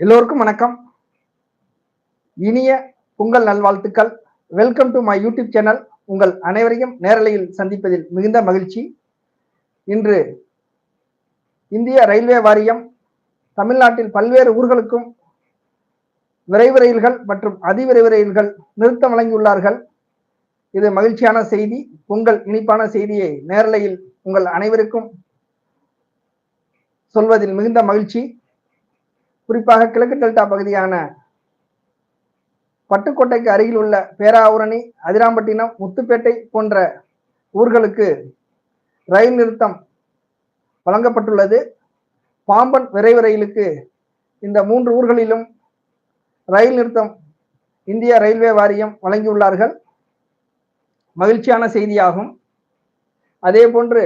எல்லோருக்கும் வணக்கம். இனிய பொங்கல் நல்வாழ்த்துக்கள். Welcome to my YouTube channel உங்கள் அனைவரையும் நேரலையில் சந்திப்பதில் மிகுந்த மகிழ்ச்சி. இன்று இந்திய ரயில்வே வாரியம் தமிழ்நாட்டில் பல்வேறு ஊர்களுக்கும் விரைவு ரயில்கள் மற்றும் அதிவிரைவு ரயில்கள் நிறுத்தம் வழங்கியுள்ளார்கள். இது மகிழ்ச்சியான செய்தி. பொங்கல் இனிப்பான செய்தியை நேரலையில் உங்கள் அனைவருக்கும் சொல்வதில் மிகுந்த மகிழ்ச்சி. குறிப்பாக கிழக்கு டெல்டா பகுதியான பட்டுக்கோட்டைக்கு அருகில் உள்ள பேராவூரணி அதிராம்பட்டினம் முத்துப்பேட்டை போன்ற ஊர்களுக்கு ரயில் நிறுத்தம் வழங்கப்பட்டுள்ளது. பாம்பன் விரைவு ரயிலுக்கு இந்த மூன்று ஊர்களிலும் ரயில் நிறுத்தம் இந்திய ரயில்வே வாரியம் வழங்கியுள்ளார்கள். மகிழ்ச்சியான செய்தியாகும். அதே போன்று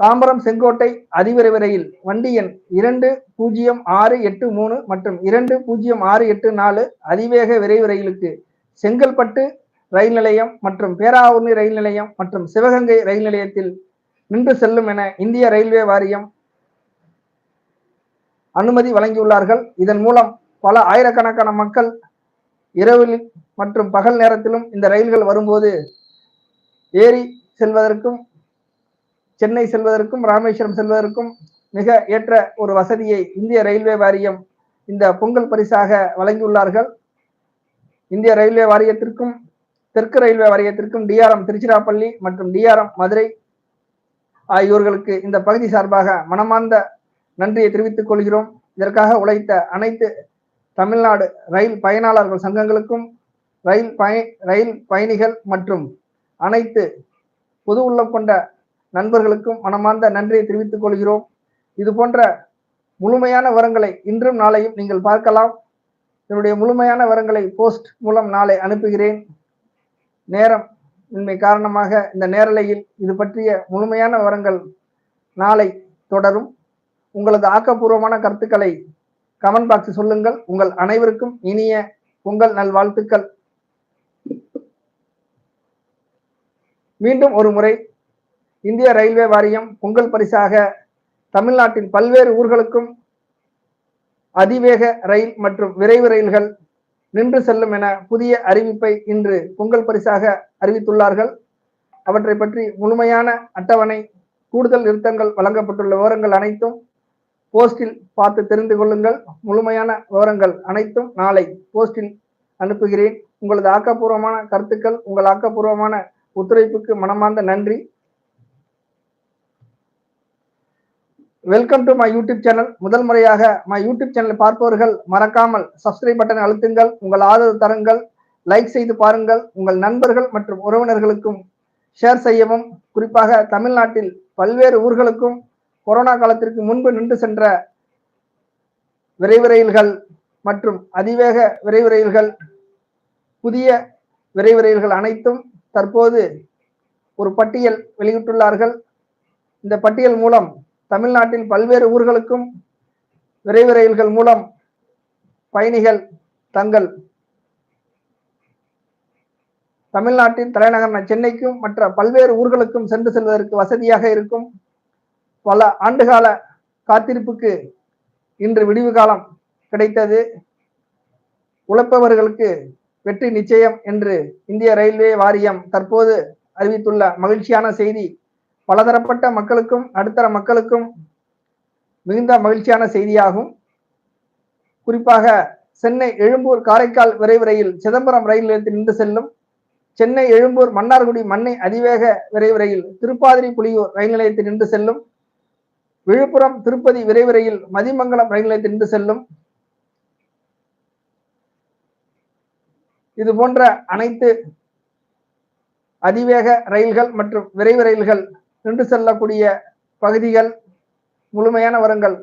தாம்பரம் செங்கோட்டை அதிவிரைவு ரயில் வண்டி எண் இரண்டு பூஜ்ஜியம் ஆறு எட்டு மூணு மற்றும் இரண்டு பூஜ்ஜியம் ஆறு எட்டு நாலு அதிவேக விரைவு ரயிலுக்கு செங்கல்பட்டு ரயில் நிலையம் மற்றும் பேராவூர்ணி ரயில் நிலையம் மற்றும் சிவகங்கை ரயில் நிலையத்தில் நின்று செல்லும் என இந்திய ரயில்வே வாரியம் அனுமதி வழங்கியுள்ளார்கள். இதன் மூலம் பல ஆயிரக்கணக்கான மக்கள் இரவில் மற்றும் பகல் நேரத்திலும் இந்த ரயில்கள் வரும்போது ஏறி செல்வதற்கும் சென்னை செல்வதற்கும் ராமேஸ்வரம் செல்வதற்கும் மிக ஏற்ற ஒரு வசதியை இந்திய ரயில்வே வாரியம் இந்த பொங்கல் பரிசாக வழங்கியுள்ளார்கள். இந்திய ரயில்வே வாரியத்திற்கும் தெற்கு ரயில்வே வாரியத்திற்கும் டிஆர்எம் திருச்சிராப்பள்ளி மற்றும் டிஆர்எம் மதுரை ஆகியோர்களுக்கு இந்த பகுதி சார்பாக மனமார்ந்த நன்றியை தெரிவித்துக் கொள்கிறோம். இதற்காக உழைத்த அனைத்து தமிழ்நாடு ரயில் பயனாளர்கள் சங்கங்களுக்கும் ரயில் பய ரயில் பயணிகள் மற்றும் அனைத்து பொது உள்ளம் கொண்ட நண்பர்களுக்கும் மனமார்ந்த நன்றியை தெரிவித்துக் கொள்கிறோம். இது போன்ற முழுமையான வரங்களை இன்றும் நாளையும் நீங்கள் பார்க்கலாம். என்னுடைய முழுமையான வரங்களை போஸ்ட் மூலம் நாளை அனுப்புகிறேன். நேரம் இன்மை காரணமாக இந்த நேரலையில் இது பற்றிய முழுமையான வரங்கள் நாளை தொடரும். உங்களது ஆக்கப்பூர்வமான கருத்துக்களை கமெண்ட் பாக்ஸ் சொல்லுங்கள். உங்கள் அனைவருக்கும் இனிய உங்கள் நல்வாழ்த்துக்கள். மீண்டும் ஒரு முறை இந்திய ரயில்வே வாரியம் பொங்கல் பரிசாக தமிழ்நாட்டின் பல்வேறு ஊர்களுக்கும் அதிவேக ரயில் மற்றும் விரைவு ரயில்கள் நின்று செல்லும் என புதிய அறிவிப்பை இன்று பொங்கல் பரிசாக அறிவித்துள்ளார்கள். அவற்றை பற்றி முழுமையான அட்டவணை கூடுதல் நிறுத்தங்கள் வழங்கப்பட்டுள்ள விவரங்கள் அனைத்தும் போஸ்டில் பார்த்து தெரிந்து கொள்ளுங்கள். முழுமையான விவரங்கள் அனைத்தும் நாளை போஸ்டில் அனுப்புகிறேன். உங்களது ஆக்கப்பூர்வமான கருத்துக்கள் உங்கள் ஆக்கப்பூர்வமான ஒத்துழைப்புக்கு மனமார்ந்த நன்றி. Welcome to my YouTube channel முதல் முறையாக மை யூடியூப் சேனலை பார்ப்பவர்கள் மறக்காமல் சப்ஸ்கிரைப் பட்டனை அழுத்துங்கள். உங்கள் ஆதரவு தருங்கள். லைக் செய்து பாருங்கள். உங்கள் நண்பர்கள் மற்றும் உறவினர்களுக்கும் ஷேர் செய்யவும். குறிப்பாக தமிழ்நாட்டில் பல்வேறு ஊர்களுக்கும் கொரோனா காலத்திற்கு முன்பு நின்று சென்ற விரைவு ரயில்கள் மற்றும் அதிவேக விரைவு ரயில்கள் புதிய விரைவு ரயில்கள் அனைத்தும் தற்போது ஒரு பட்டியல் வெளியிட்டுள்ளார்கள். இந்த பட்டியல் மூலம் தமிழ்நாட்டில் பல்வேறு ஊர்களுக்கும் விரைவு ரயில்கள் மூலம் பயணிகள் தங்கள் தமிழ்நாட்டின் தலைநகரான சென்னைக்கும் மற்ற பல்வேறு ஊர்களுக்கும் சென்று செல்வதற்கு வசதியாக இருக்கும் பல ஆண்டுகால காத்திருப்புக்கு இன்று விடிவு காலம் கிடைத்தது. உழைப்பவர்களுக்கு வெற்றி நிச்சயம் என்று இந்திய ரயில்வே வாரியம் தற்போது அறிவித்துள்ள மகிழ்ச்சியான செய்தி. பலதரப்பட்ட மக்களுக்கும் நடுத்தர மக்களுக்கும் மிகுந்த மகிழ்ச்சியான செய்தியாகும். குறிப்பாக சென்னை எழும்பூர் காரைக்கால் விரைவு ரயில் சிதம்பரம் ரயில் நிலையத்தில் நின்று செல்லும் சென்னை எழும்பூர் மன்னார்குடி மண்ணை அதிவேக விரைவு ரயில் திருப்பாதிரி புலியூர் ரயில் நிலையத்தில் நின்று செல்லும் விழுப்புரம் திருப்பதி விரைவு ரயில் மதிமங்கலம் ரயில் நிலையத்தில் நின்று செல்லும். இது போன்ற அனைத்து அதிவேக ரயில்கள் மற்றும் விரைவு ரயில்கள் நின்று செல்லக்கூடிய பகுதிகள் முழுமையான வரங்கள்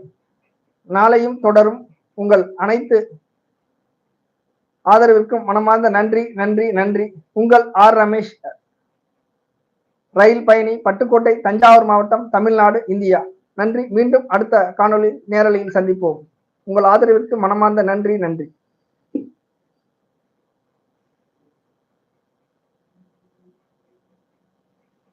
நாளையும் தொடரும். உங்கள் அனைத்து ஆதரவிற்கும் மனமார்ந்த நன்றி நன்றி நன்றி. உங்கள் ஆர் ரமேஷ் ரயில் பயணி பட்டுக்கோட்டை தஞ்சாவூர் மாவட்டம் தமிழ்நாடு இந்தியா. நன்றி. மீண்டும் அடுத்த காணொலி நேரலையில் சந்திப்போம். உங்கள் ஆதரவிற்கு மனமார்ந்த நன்றி நன்றி.